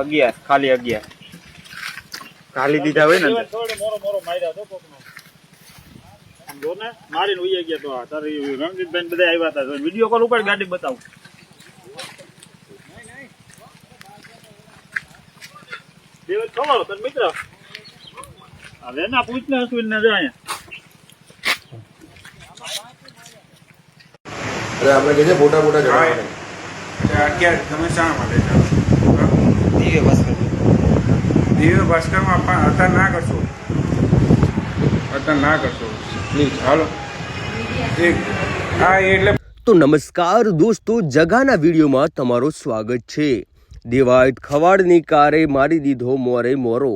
અગિયાર ખાલી અગિયાર. ખાલી દીધા હોય ને અંદર. મોરો મોરો માર્યા હતો કોકનો. આમ જો ને? મારીને ઉઈ ગયા તો આ તારી રણજીતભાઈ બધા આવ્યા હતા. વીડિયો કોલ ઉપર ગાડી બતાવું. દેવત ખબર તને મિત્ર? હવે ના પૂછ ને અશ્વિન ને જાય એટલે આપણે કહે છે મોટા મોટા જણાવવાના. અગિયાર તમે શા માટે જાઓ? દિવ્ય ભાસ્કર. દિવ્ય ભાસ્કરમાં પણ અત્યારે ના કરશો. અત્યારે ના કરશો. પ્લીઝ હાલો. હા એટલે તો નમસ્કાર દોસ્તો જગાના વિડીયોમાં તમારું સ્વાગત છે. દેવાયત ખવાડની કારે મારી દીધો મોરે મોરો.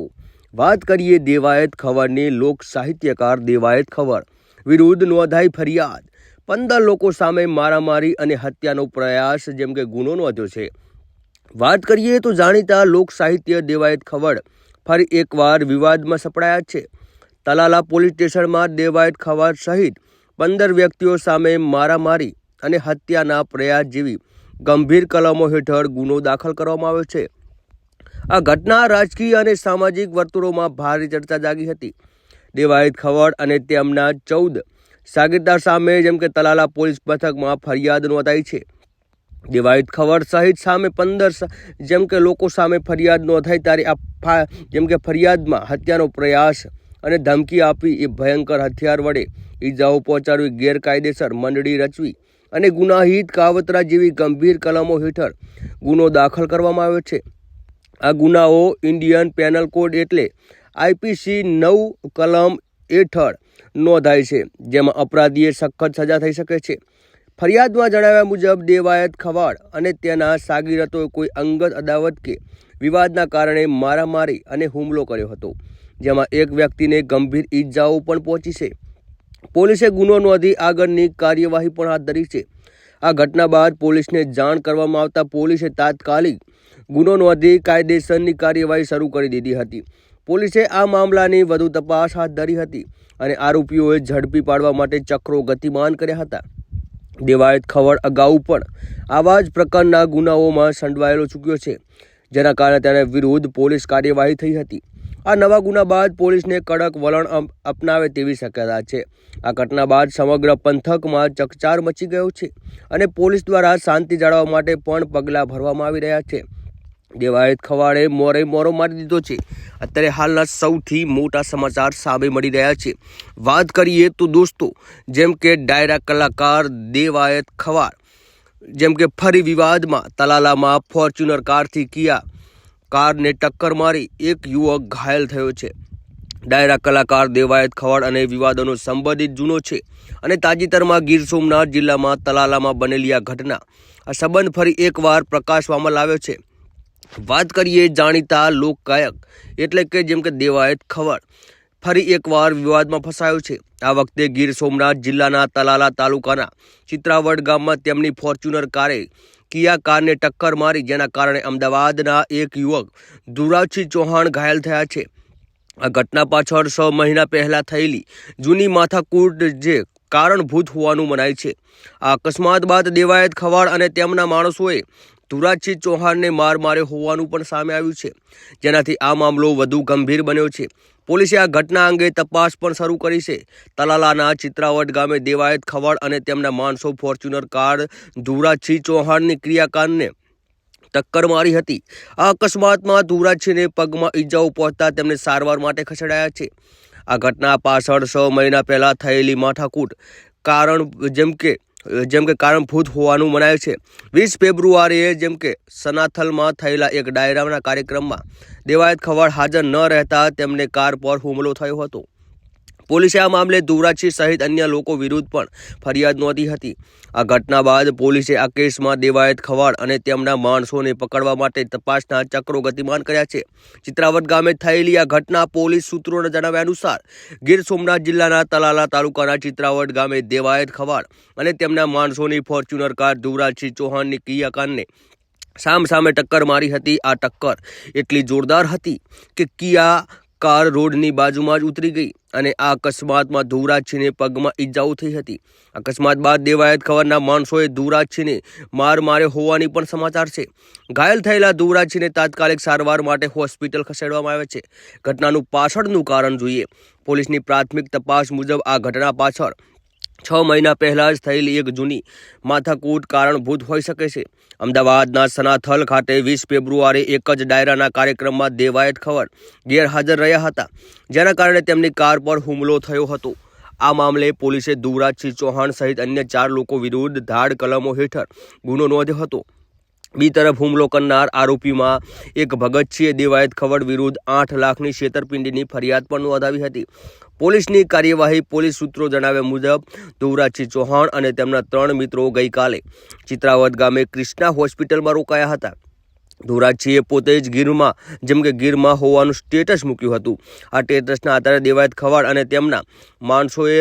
વાત કરીએ દેવાયત ખવાડની લોક સાહિત્યકાર દેવાયત ખવડ. વિરુદ્ધ નોંધાઈ ફરિયાદ. પંદર લોકો સામે મારામારી અને હત્યાનો પ્રયાસ જેમ કે ગુનો નોંધ્યો છે. વાત કરીએ તો જાણીતા લોક સાહિત્ય દેવાયત ખવડ ફરી એકવાર વિવાદમાં સપડાયા છે. તલાલા પોલીસ સ્ટેશનમાં દેવાયત ખવડ સહિત પંદર વ્યક્તિઓ સામે મારામારી અને હત્યાના પ્રયાસ જેવી ગંભીર કલમો હેઠળ ગુનો દાખલ કરવામાં આવ્યો છે. આ ઘટના રાજકીય અને સામાજિક વર્તુળોમાં ભારે ચર્ચા જાગી હતી. દેવાયત ખવડ અને તેમના ચૌદ સાગીરદાર સામે જેમ કે તલાલા પોલીસ મથકમાં ફરિયાદ નોંધાઈ છે. દેવાયત ખવડ સહિત સામે પંદર જેમ કે લોકો સામે ફરિયાદ નોંધાય ત્યારે આ જેમ કે ફરિયાદમાં હત્યાનો પ્રયાસ અને ધમકી આપી એ ભયંકર હથિયાર વડે ઈજાઓ પહોંચાડવી, ગેરકાયદેસર મંડળી રચવી અને ગુનાહિત કાવતરા જેવી ગંભીર કલમો હેઠળ ગુનો દાખલ કરવામાં આવ્યો છે. આ ગુનાઓ ઇન્ડિયન પેનલ કોડ એટલે આઈપીસી નવ કલમ હેઠળ નોંધાય છે, જેમાં અપરાધીએ સખત સજા થઈ શકે છે. ફરિયાદમાં જણાવ્યા મુજબ દેવાયત ખવાડ અને તેના સાગીરતોએ કોઈ અંગત અદાવત કે વિવાદના કારણે મારામારી અને હુમલો કર્યો હતો, જેમાં એક વ્યક્તિને ગંભીર ઈજાઓ પણ પહોંચી છે. પોલીસે ગુનો નોંધી આગળની કાર્યવાહી પણ હાથ ધરી છે. આ ઘટના બાદ પોલીસને જાણ કરવામાં આવતા પોલીસે તાત્કાલિક ગુનો નોંધી કાયદેસરની કાર્યવાહી શરૂ કરી દીધી હતી. પોલીસે આ મામલાની વધુ તપાસ હાથ ધરી હતી અને આરોપીઓએ ઝડપી પાડવા માટે ચક્રો ગતિમાન કર્યા હતા. દેવાયત ખવડ અગાઉ પણ આવા જ પ્રકારના ગુનાઓમાં સંડવાયેલો ચૂક્યો છે. જેના કારણે તેના વિરુદ્ધ પોલીસ કાર્યવાહી થઈ હતી. આ નવા ગુના બાદ પોલીસને કડક વલણ અપનાવે તેવી શક્યતા છે. આ ઘટના બાદ સમગ્ર પંથકમાં ચકચાર મચી ગયો છે અને પોલીસ દ્વારા શાંતિ જાળવવા માટે પણ પગલાં ભરવામાં આવી રહ્યા છે. દેવાયત ખવાડે, મોરે મોરો મારી દીધો છે. અત્યારે હાલના સૌથી મોટા સમાચાર સામે મળી રહ્યા છે. વાત કરીએ તો દોસ્તો, જેમ કે ડાયરા કલાકાર દેવાયત ખવાડ, જેમ કે ફરી વિવાદમાં તલાલામાં ફોર્ચ્યુનર કારથી કિયા, કારને ટક્કર મારી એક યુવક ઘાયલ થયો છે. ડાયરા કલાકાર દેવાયત ખવાડ અને વિવાદોનો સંબંધિત જૂનો છે અને તાજેતરમાં ગીર સોમનાથ જિલ્લામાં તલાલામાં બનેલી આ ઘટના. આ સંબંધ ફરી એકવાર પ્રકાશવામાં લાવ્યો છે. વાત કરીએ જાણીતા લોકગાયક, એટલે કે જેમ કે દેવાયત ખવડ. ફરી એકવાર વિવાદમાં ફસાયો છે. આ વખતે ગીર સોમનાથ જિલ્લાના તલાલા તાલુકાના ચિત્રાવડ ગામમાં તેમની ફોર્ચ્યુનર કારે કિયા કારને ટક્કર મારી, જેના કારણે અમદાવાદના એક યુવક ધુરાવસિંહ ચૌહાણ ઘાયલ થયા છે. આ ઘટના પાછળ છ મહિના પહેલાં થયેલી જૂની માથાકૂટ જે કારણભૂત હોવાનું મનાય છે. આ અકસ્માત બાદ દેવાયત ખવાડ અને તેમના માણસોએ ધુરાજસિંહ ચૌહાણને માર માર્યો હોવાનું પણ સામે આવ્યું છે. જેનાથી આ મામલો વધુ ગંભીર બન્યો છે. પોલીસે આ ઘટના અંગે તપાસ પણ શરૂ કરી છે. તલાલાના ચિત્રાવટ ગામે દેવાયત ખવાડ અને તેમના માણસો ફોર્ચ્યુનર કાર ધુરાજસિંહ ચૌહાણની ક્રિયાકાંડને ટક્કર મારી હતી. આ અકસ્માતમાં ધુરાજસિંહને પગમાં ઈજાઓ પહોંચતા તેમને સારવાર માટે ખસેડાયા છે. આ ઘટના પાછળ છ મહિના પહેલાં થયેલી માથાકૂટ કારણ જેમ કે જેમ કે કારણભૂત હોવાનું મનાય છે. વીસ ફેબ્રુઆરીએ જેમ કે સનાથલમાં થયેલા એક ડાયરાના કાર્યક્રમમાં દેવાયત ખવાડ હાજર ન રહેતા તેમને કાર પર હુમલો થયો હતો. પોલીસે આ મામલે ધુવરાજસિંહ સહિત અન્ય લોકો વિરુદ્ધ પણ ફરિયાદ નોંધી હતી. આ ઘટના બાદ પોલીસે આ કેસમાં દેવાયત ખવાડ અને તેમના માણસોને પકડવા માટે તપાસના ચક્રો ગતિમાન કર્યા છે. ચિત્રાવત ગામે થયેલી આ ઘટના પોલીસ સૂત્રોના જણાવ્યા અનુસાર, ગીર સોમનાથ જિલ્લાના તલાલા તાલુકાના ચિત્રાવટ ગામે દેવાયત ખવાડ અને તેમના માણસોની ફોર્ચ્યુનર કાર ધુવરાજસિંહ ચૌહાણની કિયાકારને સામ સામે ટક્કર મારી હતી. આ ટક્કર એટલી જોરદાર હતી કે કિયા કાર રોડની બાજુમાં જ ઉતરી ગઈ અને આ અકસ્માતમાં ધુવરાજસિંહને પગમાં ઈજાઓ થઈ હતી. અકસ્માત બાદ દેવાયત ખબરના માણસોએ ધુવરાજસિંહને માર મારે હોવાની પણ સમાચાર છે. ઘાયલ થયેલા ધુવરાજસિંહને તાત્કાલિક સારવાર માટે હોસ્પિટલ ખસેડવામાં આવે છે. ઘટનાનું પાછળનું કારણ જોઈએ. પોલીસની પ્રાથમિક તપાસ મુજબ આ ઘટના પાછળ છ મહિના પહેલાં જ થયેલી એક જૂની માથાકૂટ કારણભૂત હોઈ શકે છે. અમદાવાદના સનાથલ ખાતે વીસ ફેબ્રુઆરી એક જ ડાયરાના કાર્યક્રમમાં દેવાયત ખવર ગેરહાજર રહ્યા હતા, જેના કારણે તેમની કાર પર હુમલો થયો હતો. આ મામલે પોલીસે દુવરાજસિંહ ચૌહાણ સહિત અન્ય ચાર લોકો વિરુદ્ધ ધાડ કલમો હેઠળ ગુનો નોંધ્યો હતો. બી તરફ હુમલો કરનાર આરોપીમાં એક ભગતસિંહ દેવાયત ખવડ વિરુદ્ધ આઠ લાખની છેતરપિંડીની ફરિયાદ પણ નોંધાવી હતી. પોલીસની કાર્યવાહી પોલીસ સૂત્રો જણાવ્યા મુજબ, ધુવરાજસિંહ ચૌહાણ અને તેમના ત્રણ મિત્રો ગઈકાલે ચિત્રાવત ગામે ક્રિષ્ના હોસ્પિટલમાં રોકાયા હતા. ધુવરાજસિંહે પોતે જ ગીરમાં, જેમ કે ગીરમાં હોવાનું સ્ટેટસ મૂક્યું હતું. આ સ્ટેટસના આધારે દેવાયત ખવાડ અને તેમના માણસોએ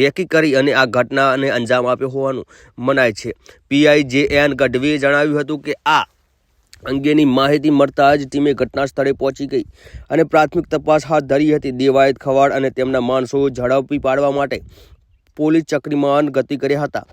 રેકી કરી અને આ ઘટનાને અંજામ આપ્યો હોવાનું મનાય છે. પીઆઈ જે એન ગઢવીએ જણાવ્યું હતું કે આ અંગેની માહિતી મળતા જ ટીમે ઘટના સ્થળે પહોંચી ગઈ અને પ્રાથમિક તપાસ હાથ ધરી હતી. દેવાયત ખવાડ અને તેમના માણસો ઝડપી પાડવા માટે પોલીસ ચક્રીમાન ગતિ કર્યા હતા.